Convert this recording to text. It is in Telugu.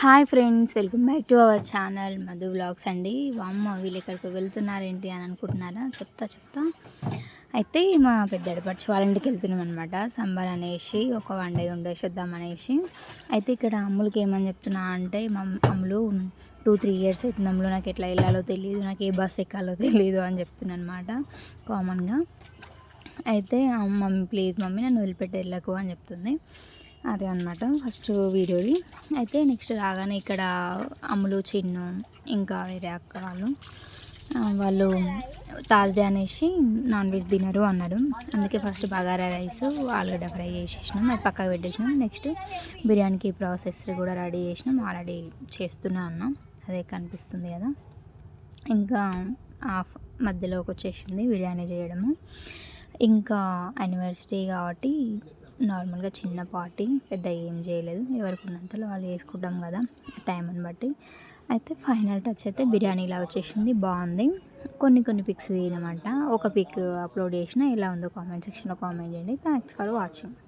Hi friends welcome back to our channel Madhu blogs అండి. అమ్మ వీళ్ళు ఎక్కడికి వెళ్తున్నారేంటి అని అనుకుంటున్నారా? చెప్తా చెప్తా. అయితే మా పెద్ద ఎడపడిచి వాళ్ళ ఇంటికి వెళ్తున్నాం అనమాట సంబర్ అనేసి ఒక వన్ డే ఉండేసేద్దాం అనేసి. అయితే ఇక్కడ అమ్ములకి ఏమని చెప్తున్నా అంటే మా అమ్ములు టూ త్రీ ఇయర్స్ అవుతుంది అమ్ములు. నాకు ఎట్లా వెళ్ళాలో తెలియదు నాకు ఏ బస్ ఎక్కాలో తెలియదు అని చెప్తున్నాను అనమాట కామన్గా అయితే మమ్మీ ప్లీజ్ మమ్మీ నన్ను వదిలిపెట్టి వెళ్ళకు అని చెప్తుంది. అదే అనమాట ఫస్ట్ వీడియోది. అయితే నెక్స్ట్ రాగానే ఇక్కడ అమ్ములు చిన్ను ఇంకా వేరే అక్క వాళ్ళు వాళ్ళు థర్స్డే అనేసి నాన్ వెజ్ తినరు అన్నారు. అందుకే ఫస్ట్ బగారా రైస్ ఆలుగడ్డ ఫ్రై చేసేసినాం. అది పక్కకు పెట్టేసినాం. నెక్స్ట్ బిర్యానీకి ప్రాసెస్ కూడా రెడీ చేసినాం. ఆల్రెడీ చేస్తున్నా అన్నాం. అదే కనిపిస్తుంది కదా. ఇంకా హాఫ్ మధ్యలోకి వచ్చేసింది బిర్యానీ చేయడము. ఇంకా యానివర్సరీ కాబట్టి నార్మల్గా చిన్న పార్టీ పెద్ద ఏం చేయలేదు. ఎవరికి ఉన్నంతలో వాళ్ళు చేసుకుంటాం కదా టైంని బట్టి. అయితే ఫైనల్ టచ్ అయితే బిర్యానీ ఇలా వచ్చేసింది. బాగుంది. కొన్ని కొన్ని పిక్స్ తీయనమాట. ఒక పిక్ అప్లోడ్ చేసిన ఎలా ఉందో కామెంట్ సెక్షన్లో కామెంట్ చేయండి. Thanks for watching.